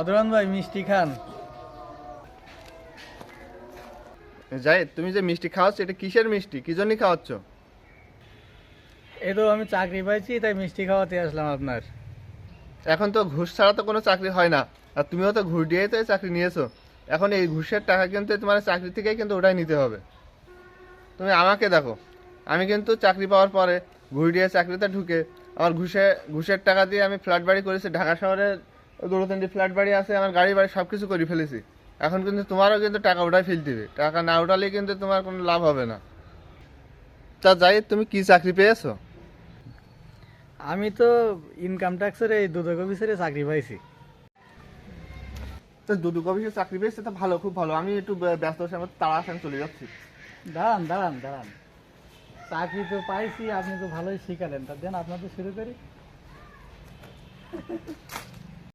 আদরান ভাই মিষ্টি খান। যাই তুমি যে মিষ্টি খাওয়াচ্ছ এটা কিসের মিষ্টি? কি জন্য খাওয়াচ্ছ? এই তো আমি চাকরি পাইছি তাই মিষ্টি খাওয়াতে আসলাম আপনার। এখন তো ঘুষ ছাড়া তো কোনো চাকরি হয় না। আর তুমিও তো ঘুষ দিয়েই তো চাকরি নিয়েছো। এখন এই ঘুষের টাকা কিন্তু তোমার চাকরি থেকেই কিন্তু ওটাই নিতে হবে। তুমি আমাকে দেখো। আমি কিন্তু চাকরি পাওয়ার পরে ঘুষ দিয়ে চাকরিতে ঢুকে আমার ঘুষে ঘুষের টাকা দিয়ে আমি ফ্ল্যাট বাড়ি করেছি ঢাকা শহরে দুটো তিনটি ফ্ল্যাট বাড়ি আছে আমার গাড়ি বাড়ি সব কিছু করে ফেলেছি। এখন কিন্তু তোমারও কিন্তু টাকা ওটাই ফেলতে হবে টাকা না উঠালে কিন্তু তোমার কোনো লাভ হবে না। তা যাই তুমি কি চাকরি পেয়েছ? আমি তো ইনকাম ট্যাক্সের এই দুদক অফিসারে চাকরি পাইছি। তো দুদু কবিসের চাকরি পেয়েছে তো ভালো খুব ভালো। আমি একটু ব্যস্ত আছি আমার তাড়া আমি চলে যাচ্ছি। দাঁড়ান দাঁড়ান দাঁড়ান। চাকরি তো পাইছি আপনি তো ভালোই শিখালেন। তা দেন আপনার তো শুরু করি।